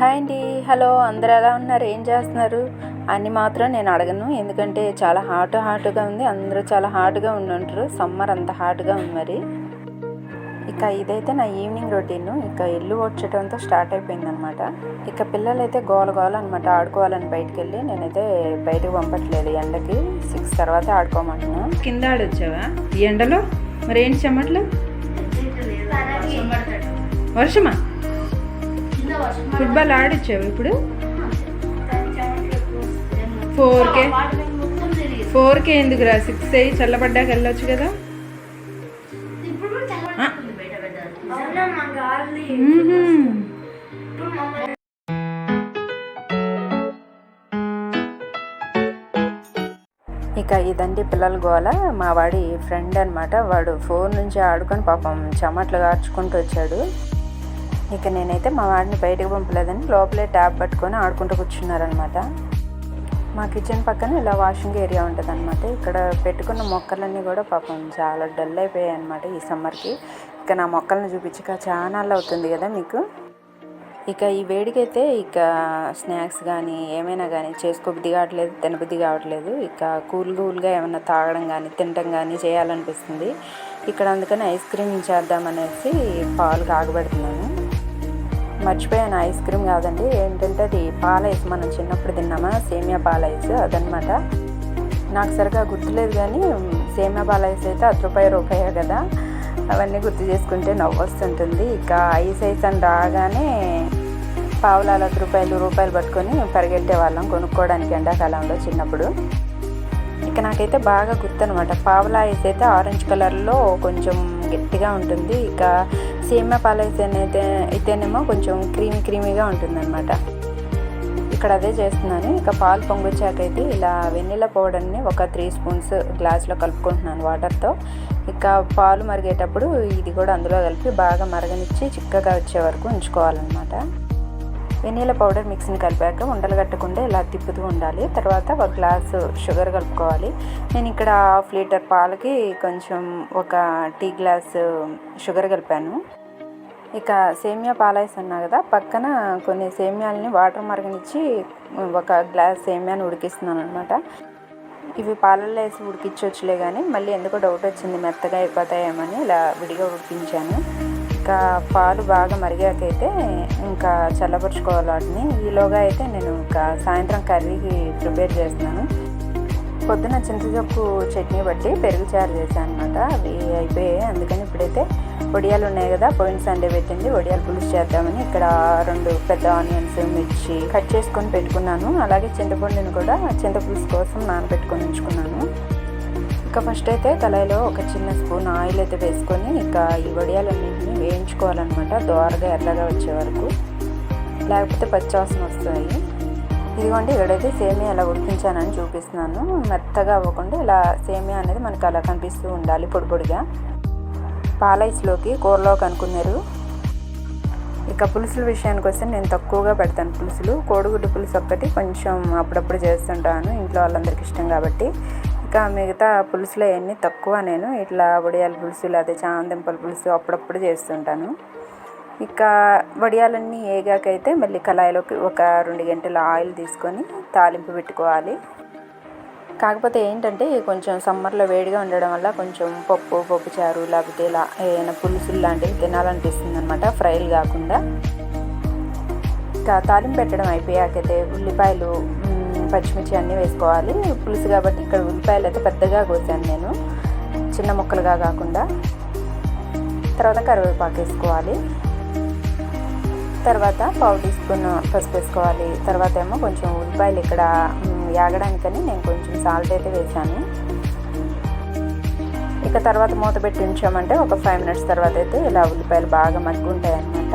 Hi అండి. Hello అందరు ఎలా ఉన్నారు? ఏం చేస్తున్నారు? అని మాత్రం నేను అడగను. ఎందుకంటే చాలా హాట్ హాట్గా ఉంది. అందరూ చాలా హాట్గా ఉండుంటారు. సమ్మర్ అంత హాట్గా ఉంది మరి. ఇక ఇదైతే నా ఈవినింగ్ రొటీన్. ఇక ఇల్లు వచ్చటంతో స్టార్ట్ అయిపోయింది అనమాట ఇక పిల్లలు అయితే గోల గోల అనమాట ఆడుకోవాలని బయటికి వెళ్ళి నేనైతే బయటకు పంపట్లేదు. ఎండకి సిక్స్ తర్వాత ఆడుకోమంటున్నా. కింద ఆడొచ్చావా? ఈ ఎండలో? మరి ఏంటి చెమ్మట్లు వర్షమా? ఫుట్బాల్ ఆడొచ్చావు ఇప్పుడు? ఫోర్ కే ఫోర్ కే ఎందుకురా సిక్స్ అయ్యి చల్లబడ్డాక వెళ్ళొచ్చు కదా. ఇక ఇదండి పిల్లల గోల. మా వాడి ఫ్రెండ్ అనమాట వాడు ఫోన్ నుంచి ఆడుకొని పాపం చెమట్లు కార్చుకుంటూ వచ్చాడు. ఇక నేనైతే మా వాడిని బయటకు పంపలేదని లోపలే ట్యాబ్ పట్టుకొని ఆడుకుంటూ కూర్చున్నారనమాట మా కిచెన్ పక్కన ఇలా వాషింగ్ ఏరియా ఉంటుంది అనమాట ఇక్కడ పెట్టుకున్న మొక్కలన్నీ కూడా పాపం చాలా డల్ అయిపోయాయి అనమాట ఈ సమ్మర్కి. ఇక నా మొక్కలను చూపించక చాలా అవుతుంది కదా మీకు? ఇక ఈ వేడికైతే ఇక స్నాక్స్ కానీ ఏమైనా కానీ చేసుకోబుద్ధి కావట్లేదు తినబుద్ధి కావట్లేదు. ఇక కూల్ కూల్గా ఏమైనా తాగడం కానీ తినడం కానీ చేయాలనిపిస్తుంది. ఇక్కడ అందుకని ఐస్ క్రీమ్ చేద్దామనేసి పాలు కాగబెడుతున్నాను. మర్చిపోయాను. ఐస్ క్రీమ్ కాదండి. ఏంటంటే అది పాల ఐస్ మనం చిన్నప్పుడు తిన్నామా? సేమియా పాల ఐస్ అదనమాట నాకు సరిగా గుర్తులేదు కానీ సేమియా పాల ఐస్ అయితే అది రూపాయి రూపాయే కదా. అవన్నీ గుర్తు చేసుకుంటే నవ్వు వస్తుంటుంది ఇక ఐస్ ఐస్ అని రాగానే పావులాల రూపాయలు రూపాయలు పట్టుకొని పరిగెట్టే వాళ్ళం కొనుక్కోవడానికి ఎండాకాలంలో చిన్నప్పుడు. ఇక నాకైతే బాగా గుర్తు అనమాట పావులా ఐస్ అయితే ఆరెంజ్ కలర్లో కొంచెం గట్టిగా ఉంటుంది. ఇక సేమియా పాల ఐస్ అయితే అయితేనేమో కొంచెం క్రీమీ క్రీమీగా ఉంటుందన్నమాట. ఇక్కడ అదే చేస్తున్నాను. ఇక పాలు పొంగొచ్చాకైతే ఇలా వెన్నెల పౌడర్ని ఒక త్రీ స్పూన్స్ గ్లాస్లో కలుపుకుంటున్నాను వాటర్తో. ఇక పాలు మరిగేటప్పుడు ఇది కూడా అందులో కలిపి బాగా మరగనిచ్చి చిక్కగా వచ్చే వరకు ఉంచుకోవాలన్నమాట. వెన్నెల పౌడర్ మిక్సీని కలిపాక ఉండలు కట్టకుండా ఇలా తిప్పుతూ ఉండాలి. తర్వాత ఒక గ్లాసు షుగర్ కలుపుకోవాలి. నేను ఇక్కడ హాఫ్ లీటర్ పాలకి కొంచెం ఒక టీ గ్లాస్ షుగర్ కలిపాను. ఇక సేమియా పాలాయిస్ అన్నా కదా పక్కన కొన్ని సేమియాలని వాటర్ మరగనిచ్చి ఒక గ్లాస్ సేమియాని ఉడికిస్తున్నాను అనమాట ఇవి పాలల్లో వేసి ఉడికించవచ్చులే కానీ మళ్ళీ ఎందుకో డౌట్ వచ్చింది మెత్తగా అయిపోతాయేమని ఇలా విడిగా ఉడికించాను. ఇంకా పాలు బాగా మరిగాకైతే ఇంకా చల్లపరుచుకోవాలి వాటిని. ఈలోగా అయితే నేను ఇంకా సాయంత్రం కర్రీకి ప్రిపేర్ చేస్తున్నాను. పొద్దున చింతచొక్కు చట్నీ బట్టి పెరుగు చారు చేశాను అనమాట అవి అయిపోయాయి. అందుకని ఇప్పుడైతే వడియాలు ఉన్నాయి కదా పోయిన సండే పెట్టింది. వడియాలు పులుసు చేద్దామని ఇక్కడ రెండు పెద్ద ఆనియన్స్ మిర్చి కట్ చేసుకొని పెట్టుకున్నాను. అలాగే చింతపండుని కూడా చింతపులుసు కోసం నానబెట్టుకొని ఉంచుకున్నాను. ఇక ఫస్ట్ అయితే కళాయిలో ఒక చిన్న స్పూన్ ఆయిల్ అయితే వేసుకొని ఇక ఈ వడియాలన్నింటినీ వేయించుకోవాలన్నమాట. దోరగా ఎర్రగా వచ్చే వరకు. లేకపోతే పచ్చివాసన వస్తాయి. ఇదిగోండి ఇక్కడైతే సేమియా ఎలా ఉడికించానని చూపిస్తున్నాను. మెత్తగా అవ్వకుండా ఇలా సేమియా అనేది మనకు అలా కనిపిస్తూ ఉండాలి పొడి పొడిగా. పాలైస్లోకి కూరలోకి అనుకున్నారు ఇక పులుసుల విషయానికి వస్తే నేను తక్కువగా పెడతాను పులుసులు. కోడిగుడ్డు పులుసు ఒక్కటి కొంచెం అప్పుడప్పుడు చేస్తుంటాను ఇంట్లో వాళ్ళందరికీ ఇష్టం కాబట్టి. ఇక మిగతా పులుసులు అవన్నీ తక్కువ నేను. ఇట్లా వడియాల పులుసు లేదా చాందింపల పులుసు అప్పుడప్పుడు చేస్తుంటాను. ఇక వడియాలన్నీ ఏగాకైతే మళ్ళీ కళాయిలోకి ఒక రెండు గంటల ఆయిల్ తీసుకొని తాలింపు పెట్టుకోవాలి. కాకపోతే ఏంటంటే కొంచెం సమ్మర్లో వేడిగా ఉండడం వల్ల కొంచెం పప్పు పప్పు చారు లేకపోతే ఇలా ఏదైనా పులుసులు లాంటివి తినాలనిపిస్తుంది అనమాట ఫ్రైలు కాకుండా. ఇంకా తాలింపు పెట్టడం అయిపోయాకైతే ఉల్లిపాయలు పచ్చిమిర్చి అన్నీ వేసుకోవాలి. పులుసు కాబట్టి ఇక్కడ ఉల్లిపాయలు అయితే పెద్దగా కోసాను నేను చిన్న ముక్కలుగా కాకుండా. తర్వాత కరివేపాకు వేసుకోవాలి. తర్వాత పావు టీ స్పూన్ పసుపు వేసుకోవాలి. తర్వాత ఏమో కొంచెం ఉల్లిపాయలు ఇక్కడ యాగడానికని నేను కొంచెం సాల్ట్ అయితే వేసాను. ఇక తర్వాత మూత పెట్టి ఉంచామంటే ఒక ఫైవ్ మినిట్స్ తర్వాత అయితే ఇలా ఉల్లిపాయలు బాగా మగ్గుంటాయి అనమాట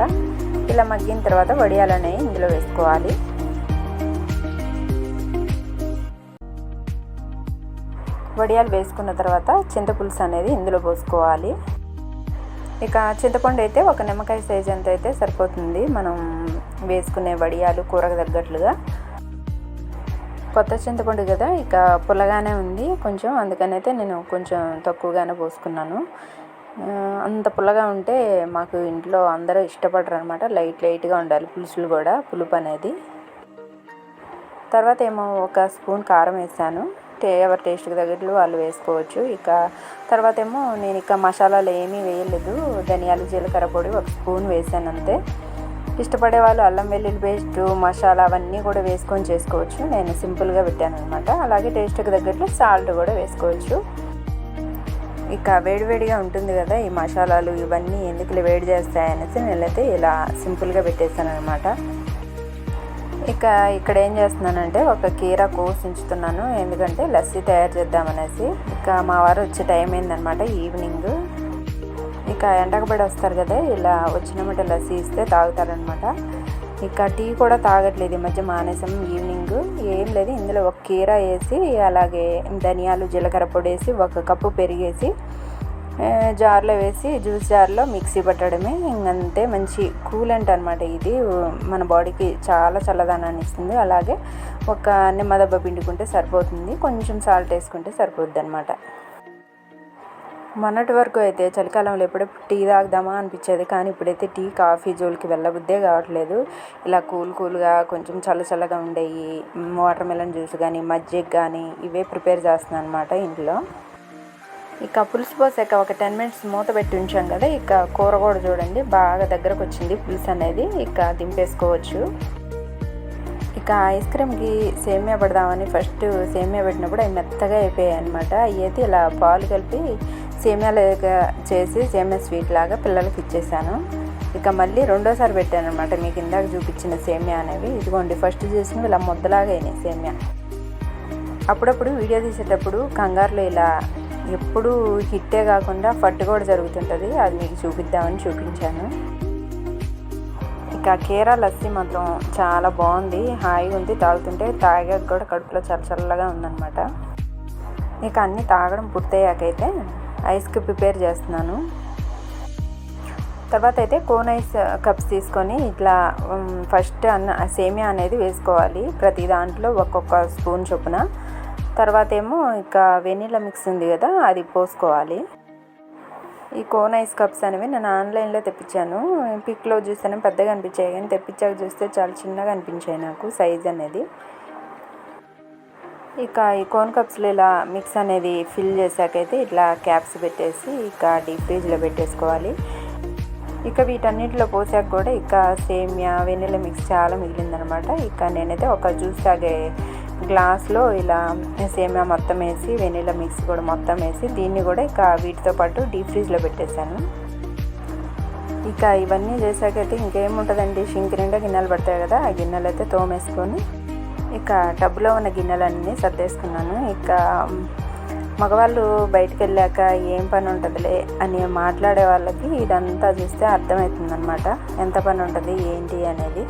ఇలా మగ్గిన తర్వాత వడియాలు అనేవి ఇందులో వేసుకోవాలి. వడియాలు వేసుకున్న తర్వాత చింతపులుసు అనేది ఇందులో పోసుకోవాలి. ఇక చింతపండు అయితే ఒక నిమ్మకాయ సైజ్ ఎంత అయితే సరిపోతుంది. మనం వేసుకునే వడియాలు కూరకు తగ్గట్లుగా. కొత్త చింతపండు కదా ఇక పుల్లగానే ఉంది కొంచెం. అందుకనైతే నేను కొంచెం తక్కువగానే పోసుకున్నాను. అంత పుల్లగా ఉంటే మాకు ఇంట్లో అందరూ ఇష్టపడరు అనమాట లైట్ లైట్గా ఉండాలి పులుసులు కూడా పులుపు అనేది. తర్వాత ఏమో ఒక స్పూన్ కారం వేసాను. ఎవరి టేస్ట్కి తగ్గట్లు వాళ్ళు వేసుకోవచ్చు. ఇక తర్వాత ఏమో నేను ఇక మసాలాలు ఏమీ వేయలేదు. ధనియాలు జీలకర్ర పొడి ఒక స్పూన్ వేసాను అంతే. ఇష్టపడే వాళ్ళు అల్లం వెల్లుల్లి పేస్ట్ మసాలా అవన్నీ కూడా వేసుకొని చేసుకోవచ్చు. నేను సింపుల్గా పెట్టాను అనమాట అలాగే టేస్ట్కి తగ్గట్లు సాల్ట్ కూడా వేసుకోవచ్చు. ఇక వేడివేడిగా ఉంటుంది కదా ఈ మసాలాలు ఇవన్నీ ఎందుకు వేడి చేస్తాయనేసి నేనైతే ఇలా సింపుల్గా పెట్టేస్తాను అనమాట ఇక ఇక్కడ ఏం చేస్తున్నానంటే ఒక కీర కోసి ఉంచుతున్నాను ఎందుకంటే లస్సీ తయారు చేద్దామనేసి. ఇక మా వారు వచ్చే టైం అయిందనమాట ఈవినింగ్. ఇక ఎండకబడి వస్తారు కదా ఇలా వచ్చినమాట లస్సీ ఇస్తే తాగుతారనమాట ఇక టీ కూడా తాగట్లేదు ఈ మధ్య మానేసాం ఈవినింగ్. ఏం లేదు ఇందులో ఒక కీర వేసి అలాగే ధనియాలు జీలకర్ర పొడి వేసి ఒక కప్పు పెరిగేసి జార్లో వేసి జ్యూస్ జార్లో మిక్సీ పట్టడమే. ఇంకంతే మంచి కూలెంట్ అనమాట ఇది. మన బాడీకి చాలా చల్లదనాన్ని ఇస్తుంది. అలాగే ఒక నిమ్మదబ్బ పిండుకుంటే సరిపోతుంది. కొంచెం సాల్ట్ వేసుకుంటే సరిపోద్ది అనమాట మొన్నటి వరకు అయితే చలికాలంలో ఎప్పుడెప్పుడు టీ తాగుదామా అనిపించేది. కానీ ఇప్పుడైతే టీ కాఫీ జోలికి వెళ్ళబుద్దే కావట్లేదు. ఇలా కూల్ కూల్గా కొంచెం చల్ల చల్లగా ఉండేవి వాటర్ మెలన్ జ్యూస్ కానీ మజ్జిగ కానీ ఇవే ప్రిపేర్ చేస్తున్నాను అనమాట ఇంట్లో. ఇక పులుసు పోసాక ఒక టెన్ మినిట్స్ మూత పెట్టి ఉంచాం కదా ఇక కూర కూడా చూడండి బాగా దగ్గరకు వచ్చింది పులుసు అనేది ఇక దింపేసుకోవచ్చు. ఇక ఐస్ క్రీమ్కి సేమియా పెడదామని ఫస్ట్ సేమియా పెట్టినప్పుడు అవి మెత్తగా అయిపోయాయి అనమాట అవి అయితే ఇలా పాలు కలిపి సేమియాలుగా చేసి సేమియా స్వీట్ లాగా పిల్లలకి ఇచ్చేసాను. ఇక మళ్ళీ రెండోసారి పెట్టాను అనమాట మీకు ఇందాక చూపించిన సేమియా అనేవి. ఇదిగోండి ఫస్ట్ చేసినవి ఇలా ముద్దలాగా అయినాయి సేమియా. అప్పుడప్పుడు వీడియో తీసేటప్పుడు కంగారులో ఇలా ఎప్పుడు హిట్టే కాకుండా ఫట్ కూడా జరుగుతుంటుంది. అది మీకు చూపిద్దామని చూపించాను. ఇక కేరా లస్సీ మాత్రం చాలా బాగుంది. హాయిగా ఉంది. తాగుతుంటే తాగాక కూడా కడుపులో చల్ల చల్లగా ఉందన్నమాట. ఇక అన్నీ తాగడం పూర్తయ్యాకైతే ఐస్కి ప్రిపేర్ చేస్తున్నాను. తర్వాత అయితే కోన్ ఐస్ కప్స్ తీసుకొని ఇట్లా ఫస్ట్ అన్న సేమియా అనేది వేసుకోవాలి. ప్రతి దాంట్లో ఒక్కొక్క స్పూన్ చొప్పున. తర్వాత ఏమో ఇక వెనీలా మిక్స్ ఉంది కదా అది పోసుకోవాలి. ఈ కోన్ ఐస్ కప్స్ అనేవి నేను ఆన్లైన్లో తెప్పించాను. పిక్లో చూస్తేనే పెద్దగా అనిపించాయి. కానీ తెప్పించాక చూస్తే చాలా చిన్నగా అనిపించాయి నాకు సైజ్ అనేది. ఇక ఈ కోన్ కప్స్లో ఇలా మిక్స్ అనేది ఫిల్ చేశాకైతే ఇట్లా క్యాప్స్ పెట్టేసి ఇక డీప్ ఫ్రీజ్లో పెట్టేసుకోవాలి. ఇక వీటన్నిటిలో పోసాక కూడా ఇక సేమియా వెనీలా మిక్స్ చాలా మిగిలిందనమాట. ఇక నేనైతే ఒక జ్యూస్ తాగే గ్లాస్లో ఇలా సేమియా మొత్తం వేసి వెనీలా మిక్స్ కూడా మొత్తం వేసి దీన్ని కూడా ఇక వీటితో పాటు డీప్ ఫ్రిడ్జ్లో పెట్టేశాను. ఇక ఇవన్నీ చేసాకైతే ఇంకేముంటుందండి? షింక్ నిండా గిన్నెలు పడతాయి కదా ఆ గిన్నెలు అయితే తోమేసుకొని ఇక టబ్లో ఉన్న గిన్నెలన్నీ సర్దేసుకున్నాను. ఇక మగవాళ్ళు బయటికి వెళ్ళాక ఏం పని ఉంటుందిలే అని మాట్లాడే వాళ్ళకి ఇదంతా చూస్తే అర్థమవుతుందన్నమాట. ఎంత పని ఉంటుంది ఏంటి అనేది.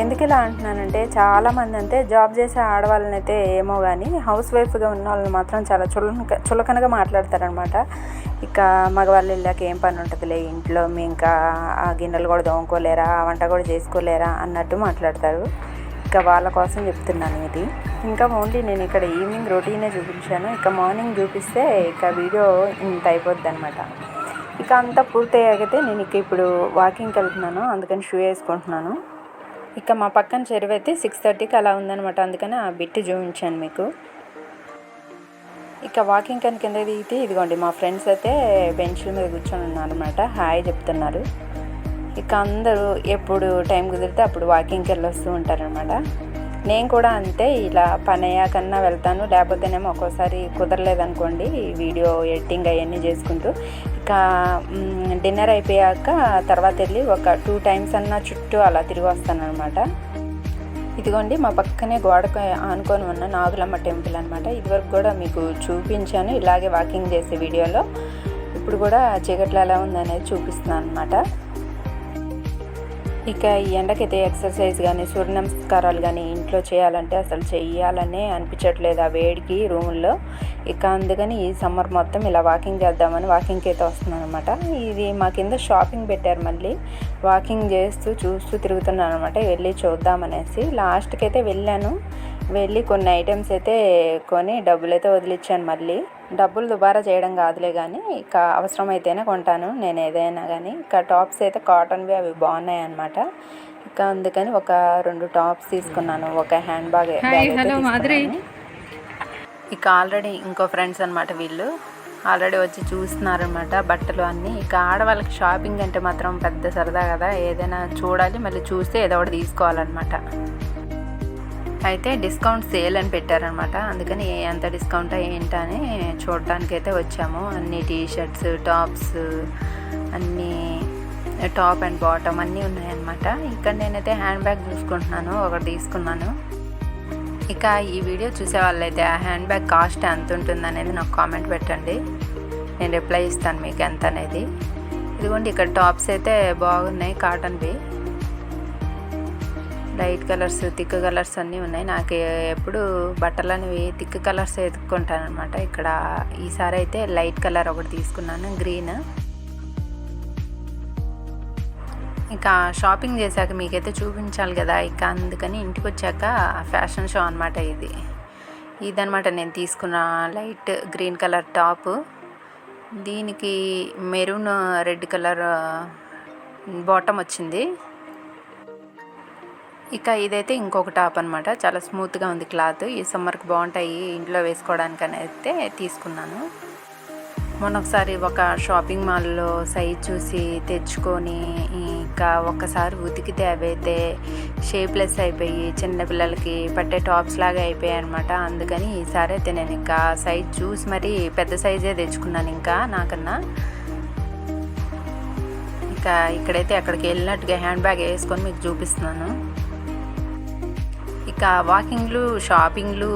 ఎందుకు ఇలా అంటున్నానంటే చాలామంది అంతే జాబ్ చేసే ఆడవాళ్ళని అయితే ఏమో కానీ హౌస్ వైఫ్గా ఉన్న వాళ్ళని మాత్రం చాలా చులక చులకనగా మాట్లాడతారనమాట. ఇక మగవాళ్ళు వెళ్ళాక ఏం పని ఉంటుందిలే? ఇంట్లో మీ ఇంకా ఆ గిన్నెలు కూడా దోముకోలేరా ఆ వంట కూడా చేసుకోలేరా? అన్నట్టు మాట్లాడతారు. ఇక వాళ్ళ కోసం చెప్తున్నాను ఇది. ఇంకా ఓన్లీ నేను ఇక్కడ ఈవినింగ్ రొటీనే చూపించాను. ఇక మార్నింగ్ చూపిస్తే ఇక వీడియో ఇంత అయిపోద్ది అనమాట ఇక అంతా పూర్తయ్యాకైతే నేను ఇక ఇప్పుడు వాకింగ్కి వెళ్తున్నాను. అందుకని షూ వేసుకుంటున్నాను. ఇక మా పక్కన చెరువు అయితే సిక్స్ థర్టీకి అలా ఉందనమాట అందుకని ఆ బిట్ చూపించాను మీకు. ఇక వాకింగ్ కని కింద దిగితే ఇదిగోండి మా ఫ్రెండ్స్ అయితే బెంచ్ల మీద కూర్చొని ఉన్నారనమాట హాయ్ చెప్తున్నారు. ఇక అందరూ ఎప్పుడు టైం కుదిరితే అప్పుడు వాకింగ్కి వెళ్ళి వస్తూ ఉంటారనమాట నేను కూడా అంతే ఇలా పని అయ్యాకన్నా వెళ్తాను. లేకపోతేనేమో ఒక్కోసారి కుదరలేదనుకోండి వీడియో ఎడిటింగ్ అవన్నీ చేసుకుంటూ. ఇంకా డిన్నర్ అయిపోయాక తర్వాత వెళ్ళి ఒక టూ టైమ్స్ అన్నా చుట్టూ అలా తిరిగి వస్తానమాట ఇదిగోండి మా పక్కనే గోడకు ఆనుకొని ఉన్న నాగులమ్మ టెంపుల్ అనమాట ఇదివరకు కూడా మీకు చూపించాను ఇలాగే వాకింగ్ చేసే వీడియోలో. ఇప్పుడు కూడా చీకట్లు ఎలా ఉందనేది చూపిస్తున్నాను అనమాట ఇక ఈ ఎండకైతే ఎక్సర్సైజ్ కానీ సూర్య నమస్కారాలు కానీ ఇంట్లో చేయాలంటే అసలు చేయాలనే అనిపించట్లేదు ఆ వేడికి రూముల్లో. ఇక అందుకని ఈ సమ్మర్ మొత్తం ఇలా వాకింగ్ చేద్దామని వాకింగ్కి అయితే వస్తున్నాను అనమాట ఇది మా కింద షాపింగ్ పెట్టారు మళ్ళీ. వాకింగ్ చేస్తూ చూస్తూ తిరుగుతున్నాను అనమాట వెళ్ళి చూద్దామనేసి లాస్ట్కి అయితే వెళ్ళాను. వెళ్ళి కొన్ని ఐటమ్స్ అయితే కొని డబ్బులు అయితే వదిలిచ్చాను మళ్ళీ. డబ్బులు దుబారా చేయడం కాదులే కానీ ఇక అవసరమైతేనే కొంటాను. నేను ఏదైనా కానీ ఇక టాప్స్ అయితే కాటన్వి అవి బాగున్నాయి అనమాట ఇక అందుకని ఒక రెండు టాప్స్ తీసుకున్నాను. ఒక హ్యాండ్ బ్యాగ్ హలో మాధురి. ఇక ఆల్రెడీ ఇంకో ఫ్రెండ్స్ అనమాట వీళ్ళు. ఆల్రెడీ వచ్చి చూస్తున్నారనమాట బట్టలు అన్నీ. ఇక ఆడవాళ్ళకి షాపింగ్ అంటే మాత్రం పెద్ద సరదా కదా. ఏదైనా చూడాలి మళ్ళీ చూస్తే ఏదో ఒకటి తీసుకోవాలన్నమాట. అయితే డిస్కౌంట్ సేల్ అని పెట్టారనమాట అందుకని ఎంత డిస్కౌంట్ ఏంటా అని చూడటానికి అయితే వచ్చాము. అన్ని టీ షర్ట్స్ టాప్స్ అన్నీ టాప్ అండ్ బాటమ్ అన్నీ ఉన్నాయన్నమాట. ఇక్కడ నేనైతే హ్యాండ్ బ్యాగ్ చూసుకుంటున్నాను ఒకటి తీసుకున్నాను. ఇక ఈ వీడియో చూసే వాళ్ళైతే ఆ హ్యాండ్ బ్యాగ్ కాస్ట్ ఎంత ఉంటుంది అనేది నాకు కామెంట్ పెట్టండి. నేను రిప్లై ఇస్తాను మీకు ఎంత అనేది ఇదిగోండి ఇక్కడ టాప్స్ అయితే బాగున్నాయి కాటన్వి లైట్ కలర్స్ థిక్ కలర్స్ అన్నీ ఉన్నాయి. నాకు ఎప్పుడు బట్టలు అనేవి థిక్ కలర్స్ ఎదుక్కుంటాను అనమాట ఇక్కడ ఈసారి అయితే లైట్ కలర్ ఒకటి తీసుకున్నాను గ్రీన్. ఇక షాపింగ్ చేశాక మీకైతే చూపించాలి కదా ఇక అందుకని ఇంటికి వచ్చాక ఫ్యాషన్ షో అనమాట ఇది. ఇదనమాట నేను తీసుకున్న లైట్ గ్రీన్ కలర్ టాప్. దీనికి మెరూన్ రెడ్ కలర్ బాటమ్ వచ్చింది. ఇక ఇదైతే ఇంకొక టాప్ అనమాట చాలా స్మూత్గా ఉంది క్లాత్. ఈ సమ్మర్కి బాగుంటాయి ఇంట్లో వేసుకోవడానికి అయితే తీసుకున్నాను. మొన్న ఒకసారి ఒక షాపింగ్ మాల్లో సైజ్ చూసి తెచ్చుకొని ఇంకా ఒక్కసారి ఉతికితే అవైతే షేప్లెస్ అయిపోయి చిన్నపిల్లలకి పట్టే టాప్స్ లాగా అయిపోయాయి అనమాట అందుకని ఈసారి అయితే నేను ఇంకా సైజ్ చూసి మరి పెద్ద సైజే తెచ్చుకున్నాను ఇంకా నాకన్నా. ఇంకా ఇక్కడైతే అక్కడికి వెళ్ళినట్టుగా హ్యాండ్ బ్యాగ్ వేసుకొని మీకు చూపిస్తున్నాను. ఇక వాకింగ్లు షాపింగ్లు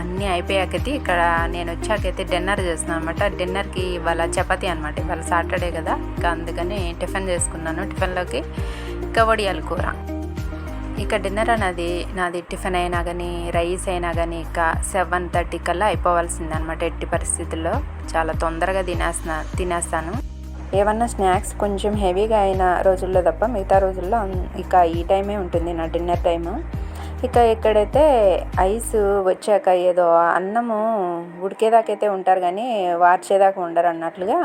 అన్నీ అయిపోయాకైతే ఇక్కడ నేను వచ్చాకైతే డిన్నర్ చేస్తున్నాను అనమాట డిన్నర్కి ఇవాళ చపాతీ అనమాట ఇవాళ సాటర్డే కదా. ఇక అందుకని టిఫిన్ చేసుకున్నాను. టిఫిన్లోకి ఇక కూర. ఇక డిన్నర్ అనేది నాది టిఫిన్ అయినా కానీ రైస్ అయినా కానీ ఇక సెవెన్ థర్టీ కల్లా అయిపోవాల్సింది అనమాట ఎట్టి పరిస్థితుల్లో. చాలా తొందరగా తినేస్తా తినేస్తాను. ఏమన్నా స్నాక్స్ కొంచెం హెవీగా అయిన రోజుల్లో తప్ప మిగతా రోజుల్లో ఇక ఈ టైమే ఉంటుంది నా డిన్నర్ టైము. ఇక ఇక్కడైతే ఐస్ వచ్చాక ఏదో అన్నము ఉడికేదాకైతే ఉంటారు కానీ వార్చేదాకా ఉండరు అన్నట్లుగా.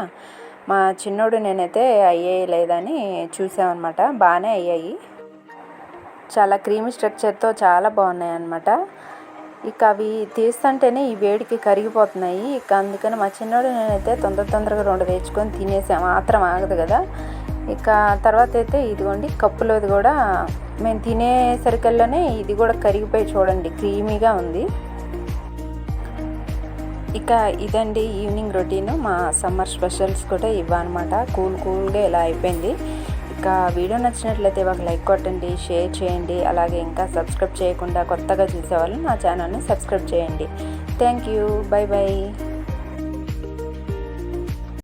మా చిన్నోడు నేనైతే అయ్యాయి లేదని చూసామన్నమాట. బాగానే అయ్యాయి. చాలా క్రీమీ స్ట్రక్చర్తో చాలా బాగున్నాయి అన్నమాట ఇక అవి తీస్తుంటేనే ఈ వేడికి కరిగిపోతున్నాయి. ఇక అందుకని మా చిన్నోడు నేనైతే తొందర తొందరగా రెండు వేచుకొని తినేసాము మాత్రం ఆగదు కదా. ఇక తర్వాత అయితే ఇదిగోండి కప్పులోది కూడా మేము తినేసరికల్లానే ఇది కూడా కరిగిపోయి చూడండి క్రీమీగా ఉంది. ఇక ఇదండి ఈవినింగ్ రొటీన్ మా సమ్మర్ స్పెషల్స్ కూడా ఇవ్వనమాట కూల్ కూల్గా ఇలా అయిపోయింది. ఇక వీడియో నచ్చినట్లయితే ఒక లైక్ కొట్టండి షేర్ చేయండి అలాగే ఇంకా సబ్స్క్రైబ్ చేయకుండా కొత్తగా చూసేవాళ్ళు నా ఛానల్ని సబ్స్క్రైబ్ చేయండి. Thank you bye bye.